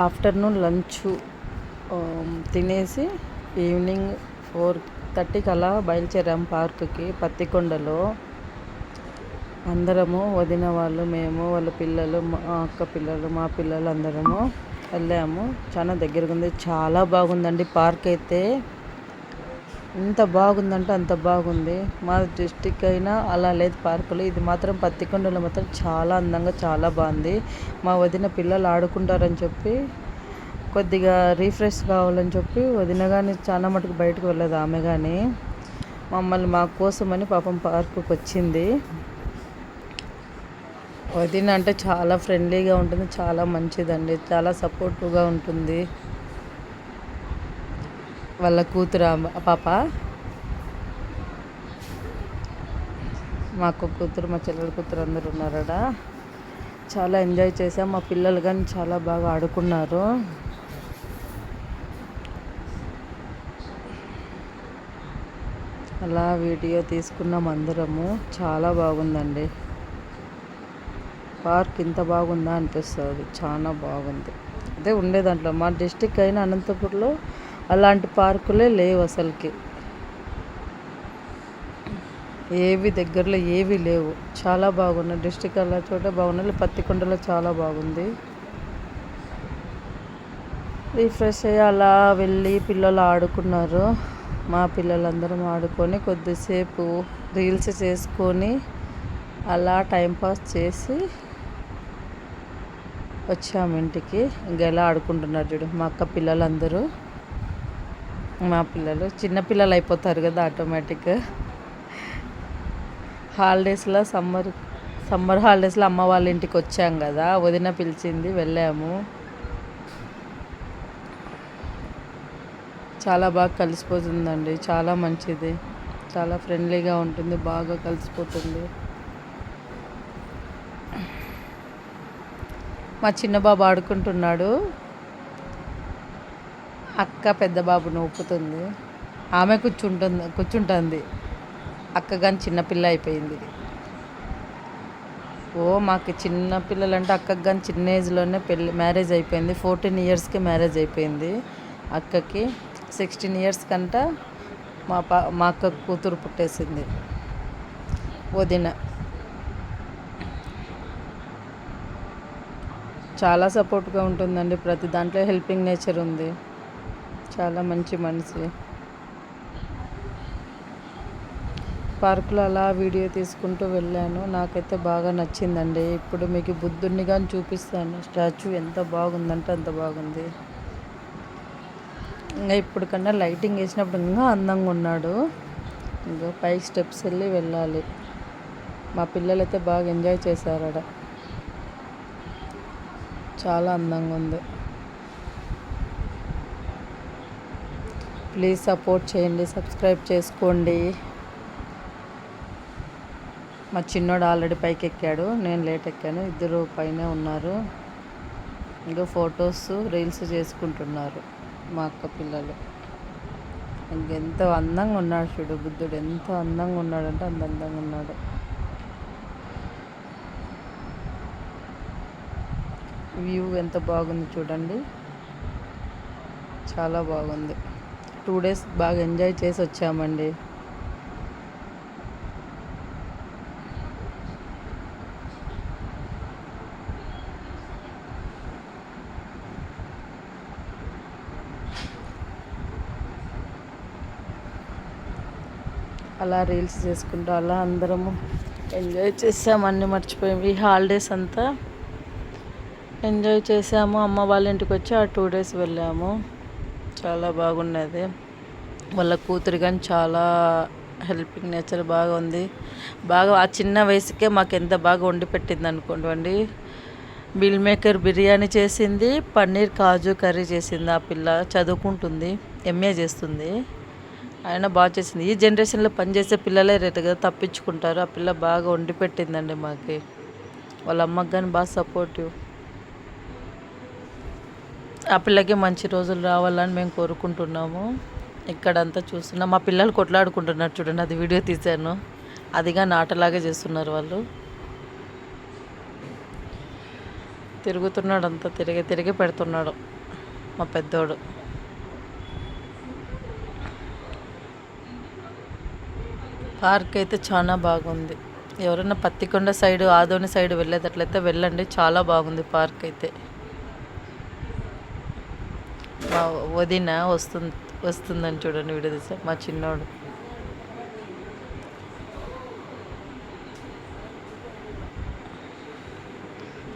Afternoon lunch తినేసి evening four థర్టీకి అలా బయలుదేరాం పార్క్కి పత్తికొండలో. అందరము వదిన వాళ్ళు మేము వాళ్ళ పిల్లలు మా అక్క పిల్లలు మా పిల్లలు అందరము వెళ్ళాము. చాలా దగ్గరగా ఉంది చాలా బాగుందండి పార్క్ అయితే. ఎంత బాగుందంటే అంత బాగుంది. మా డిస్టిక్ అయినా అలా లేదు పార్కులు. ఇది మాత్రం పత్తికొండలో మాత్రం చాలా అందంగా చాలా బాగుంది. మా వదిన పిల్లలు ఆడుకుంటారని చెప్పి కొద్దిగా రీఫ్రెష్ కావాలని చెప్పి వదిన కానీ చాలా మటుకు బయటకు వెళ్ళదు ఆమె కానీ మమ్మల్ని మా కోసమని పాపం పార్కుకి వచ్చింది. వదిన అంటే చాలా ఫ్రెండ్లీగా ఉంటుంది చాలా మంచిదండి చాలా సపోర్టివ్గా ఉంటుంది. వాళ్ళ కూతురు పాప. మా అక్క కూతురు మా చెల్లెల కూతురు అందరు ఉన్నారట. చాలా ఎంజాయ్ చేసాం మా పిల్లలు కానీ చాలా బాగా ఆడుకున్నారు. అలా వీడియో తీసుకున్నాం అందరము. చాలా బాగుందండి. పార్క్ ఇంత బాగుందా అనిపిస్తుంది. చాలా బాగుంది. అదే ఉండే దాంట్లో. మా డిస్టిక్ అయిన అనంతపూర్లో అలాంటి పార్కులే లేవు అసలుకి. ఏవి దగ్గరలో ఏవి లేవు. చాలా బాగున్నాయి. డిస్టిక్ అలా చోట బాగున్నాయి. పత్తికొండలో చాలా బాగుంది. రీఫ్రెష్ అయ్యి అలా వెళ్ళి పిల్లలు ఆడుకున్నారు. మా పిల్లలందరం ఆడుకొని కొద్దిసేపు రీల్స్ చేసుకొని అలా టైంపాస్ చేసి వచ్చాము ఇంటికి. ఇంకా ఎలా ఆడుకుంటున్నారు చూడు మా అక్క పిల్లలందరూ. మా పిల్లలు. చిన్నపిల్లలు అయిపోతారు కదా ఆటోమేటిక్ హాలిడేస్లో సమ్మర్ సమ్మర్ హాలిడేస్లో అమ్మ వాళ్ళ ఇంటికి వచ్చాం కదా. వదిన పిలిచింది వెళ్ళాము. చాలా బాగా కలిసిపోతుందండి. చాలా మంచిది. చాలా ఫ్రెండ్లీగా ఉంటుంది బాగా కలిసిపోతుంది. మా చిన్న బాబు ఆడుకుంటున్నాడు. అక్క పెద్ద బాబును ఊపుతుంది ఆమె కూర్చుంటుంది కూర్చుంటుంది. అక్క కానీ చిన్నపిల్ల అయిపోయింది. ఓ మాకు చిన్న పిల్లలంటే అక్కకి కానీ చిన్న ఏజ్లోనే పెళ్ళి మ్యారేజ్ అయిపోయింది. ఫోర్టీన్ ఇయర్స్కి మ్యారేజ్ అయిపోయింది. అక్కకి సిక్స్టీన్ ఇయర్స్ కంట మా పా మా అక్క కూతురు పుట్టేసింది. వదిన. చాలా సపోర్ట్గా ఉంటుందండి. ప్రతి దాంట్లో హెల్పింగ్ నేచర్ ఉంది. చాలా మంచి మనిషి. పార్కులో అలా వీడియో తీసుకుంటూ వెళ్ళాను. నాకైతే బాగా నచ్చిందండి. ఇప్పుడు మీకు బుద్ధుడిని కానీ చూపిస్తాను. స్టాచ్యూ ఎంత బాగుందంటే అంత బాగుంది. ఇంకా ఇప్పుడు కన్నా లైటింగ్ వేసినప్పుడు ఇంకా అందంగా ఉన్నాడు. ఇంకా పై స్టెప్స్ వెళ్ళి వెళ్ళాలి. మా పిల్లలు అయితే బాగా ఎంజాయ్ చేశారు చాలా అందంగా ఉంది. ప్లీజ్ సపోర్ట్ చేయండి సబ్స్క్రైబ్ చేసుకోండి. మా చిన్నోడు ఆల్రెడీ పైకి ఎక్కాడు నేను లేట్ ఎక్కాను ఇద్దరు పైన ఉన్నారు. ఇంకా ఫొటోస్ రీల్స్ చేసుకుంటున్నారు మా అక్క పిల్లలు. ఇంకెంతో అందంగా ఉన్నాడు చూడు బుద్ధుడు ఎంత అందంగా ఉన్నాడంటే అంత అందంగా ఉన్నాడు. వ్యూ ఎంత బాగుంది చూడండి. చాలా బాగుంది. టూ డేస్ బాగా ఎంజాయ్ చేసి వచ్చామండి. అలా రీల్స్ చేసుకుంటూ అలా అందరము ఎంజాయ్ చేసాము అన్నీ మర్చిపోయాము ఈ హాలిడేస్ అంతా ఎంజాయ్ చేసాము. అమ్మ వాళ్ళ ఇంటికి వచ్చి ఆ టూ డేస్ వెళ్ళాము. చాలా బాగున్నది. వాళ్ళ కూతురు కానీ చాలా హెల్పింగ్ నేచర్ బాగా ఉంది. బాగా ఆ చిన్న వయసుకే మాకు ఎంత బాగా వండి పెట్టింది అనుకోండి. బిల్ మేకర్ బిర్యానీ చేసింది పన్నీర్ కాజు కర్రీ చేసింది ఆ పిల్ల చదువుకుంటుంది ఎంఏ చేస్తుంది. ఆయన బాగా చేసింది. ఈ జనరేషన్లో పనిచేసే పిల్లలే రేటు కదా తప్పించుకుంటారు. ఆ పిల్ల బాగా వండి పెట్టిందండి మాకి. వాళ్ళ అమ్మకి కానీ బాగా సపోర్టివ్ ఆ పిల్లకి మంచి రోజులు రావాలని మేము కోరుకుంటున్నాము. ఇక్కడంతా చూస్తున్నా. మా పిల్లలు కొట్లాడుకుంటున్నారు చూడండి అది వీడియో తీశాను. అదిగా నాటలాగా చేస్తున్నారు వాళ్ళు. తిరుగుతున్నాడు అంతా తిరిగి తిరిగి పెడుతున్నాడు మా పెద్దోడు. పార్క్ అయితే చాలా బాగుంది. ఎవరైనా పత్తికొండ సైడ్ ఆదోని సైడ్ వెళ్ళేటట్లయితే వెళ్ళండి. చాలా బాగుంది పార్క్ అయితే. వదిన వస్తుంది. వస్తుందని చూడండి వీడియో తీసా మా చిన్నోడు.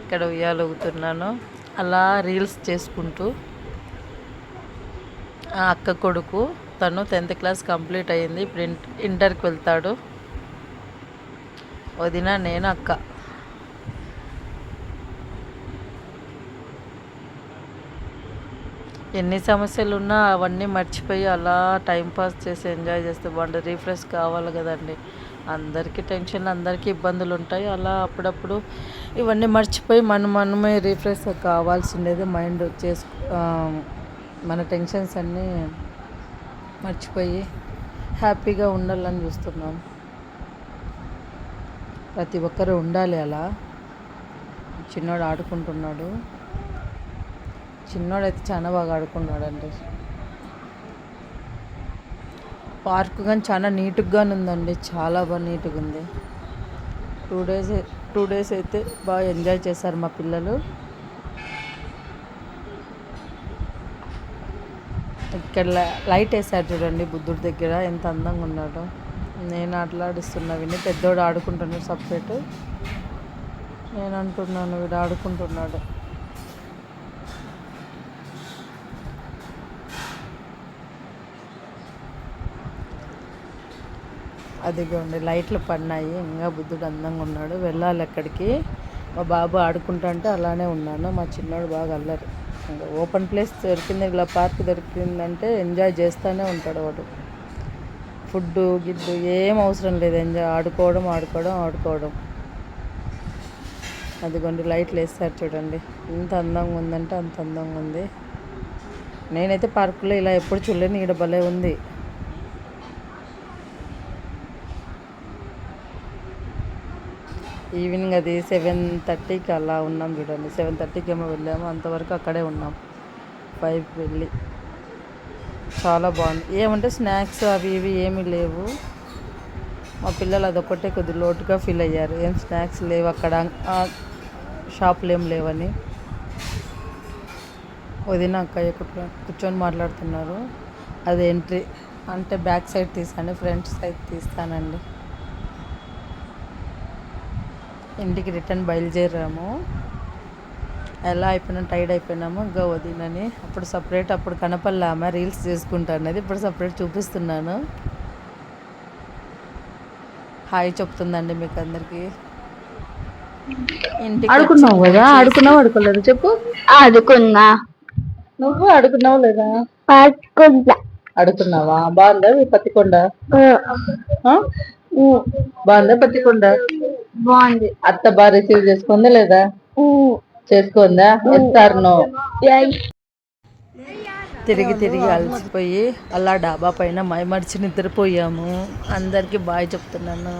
ఇక్కడ ఉయ్యాలవుతున్నాను అలా రీల్స్ చేసుకుంటూ ఆ అక్క కొడుకు తను టెన్త్ క్లాస్ కంప్లీట్ అయ్యింది. ఇప్పుడు ఇంటర్కి వెళ్తాడు. వదిన నేను అక్క. ఎన్ని సమస్యలు ఉన్నా అవన్నీ మర్చిపోయి అలా టైం పాస్ చేసి ఎంజాయ్ చేస్తే బాగుంటుంది రీఫ్రెష్ కావాలి కదండి. అందరికీ టెన్షన్ అందరికీ ఇబ్బందులు ఉంటాయి. అలా అప్పుడప్పుడు ఇవన్నీ మర్చిపోయి మనం మనమే రీఫ్రెష్ కావాల్సిండేది మైండ్ చేసు మన టెన్షన్స్ అన్నీ మర్చిపోయి హ్యాపీగా ఉండాలని చూస్తున్నాం. ప్రతి ఒక్కరు ఉండాలి అలా. చిన్నోడు ఆడుకుంటున్నాడు. చిన్నోడైతే చాలా బాగా ఆడుకున్నాడండి. పార్క్ కానీ చాలా నీట్గా ఉందండి. చాలా బాగా నీట్గా ఉంది. టూ డేస్ టూ డేస్ అయితే బాగా ఎంజాయ్ చేశారు మా పిల్లలు. ఇక్కడ లై- లైట్ వేసారు చూడండి బుద్ధుడి దగ్గర. ఎంత అందంగా ఉన్నాడో. నేను ఆటలాడిస్తున్నా విని పెద్దోడు ఆడుకుంటున్నాడు సపరేట్ నేను అంటున్నాను వీడు ఆడుకుంటున్నాడు. అదిగోండి లైట్లు పడినాయి. ఇంకా బుద్ధుడు అందంగా ఉన్నాడు. వెళ్ళాలి అక్కడికి. మా బాబు ఆడుకుంటా అంటే అలానే ఉన్నాను. మా చిన్నోడు బాగా అల్లరి. ఇంకా ఓపెన్ ప్లేస్ దొరికింది. ఇలా పార్క్ దొరికిందంటే ఎంజాయ్ చేస్తూనే ఉంటాడు వాడు. ఫుడ్ గిడ్డు ఏం అవసరం లేదు. ఎంజాయ్ ఆడుకోవడం ఆడుకోవడం ఆడుకోవడం. అదిగోండి లైట్లు వేస్తారు చూడండి. ఎంత అందంగా ఉందంటే అంత అందంగా ఉంది. నేనైతే పార్కులో ఇలా ఎప్పుడు చూడలేను. ఈడ భలే ఉంది. ఈవినింగ్ అది సెవెన్ థర్టీకి అలా ఉన్నాం చూడండి. సెవెన్ థర్టీకి ఏమో వెళ్ళాము. అంతవరకు అక్కడే ఉన్నాం. ఫైవ్కి వెళ్ళి. చాలా బాగుంది. ఏమంటే స్నాక్స్ అవి ఇవి ఏమీ లేవు. మా పిల్లలు అదొక్కటే కొద్ది లోటుగా ఫీల్ అయ్యారు. ఏం స్నాక్స్ లేవు అక్కడ. షాప్లు షాపులు ఏం లేవని. వదిన అక్కయ్య కూర్చొని మాట్లాడుతున్నారు. అది ఎంట్రీ. అంటే బ్యాక్ సైడ్ తీసాను ఫ్రంట్ సైడ్ తీస్తానండి. ఇంటికి రిటర్న్ బయలుదేరాము. ఎలా అయిపోయినా టైర్డ్ అయిపోయినాము. ఇంకా వదినని అప్పుడు సపరేట్ అప్పుడు కనపల్లా ఆమె రీల్స్ చేసుకుంటానది ఇప్పుడు సపరేట్ చూపిస్తున్నాను. హాయ్ చెప్తుందండి మీకు అందరికి. ఇంటికి ఆడుకున్నావు కదా? ఆడుకున్నావు? ఆడుకోలేదు? చెప్పు. ఆడుకున్నా. నువ్వు ఆడుకున్నావు లేదా? ఆడుకున్నా ఆడుకున్నావా? బాగుందా? ఈ పత్తికొండ ఆ? బాగుందా పత్తికొండ బాగుంది. అత్త బాగా రిసీవ్ చేసుకుందా లేదా? చేసుకుందా? నువ్వు తిరిగి తిరిగి అలసిపోయి అలా డాబా పైన మైమర్చి నిద్రపోయాము. అందరికీ బాయ్ చెప్తున్నాను.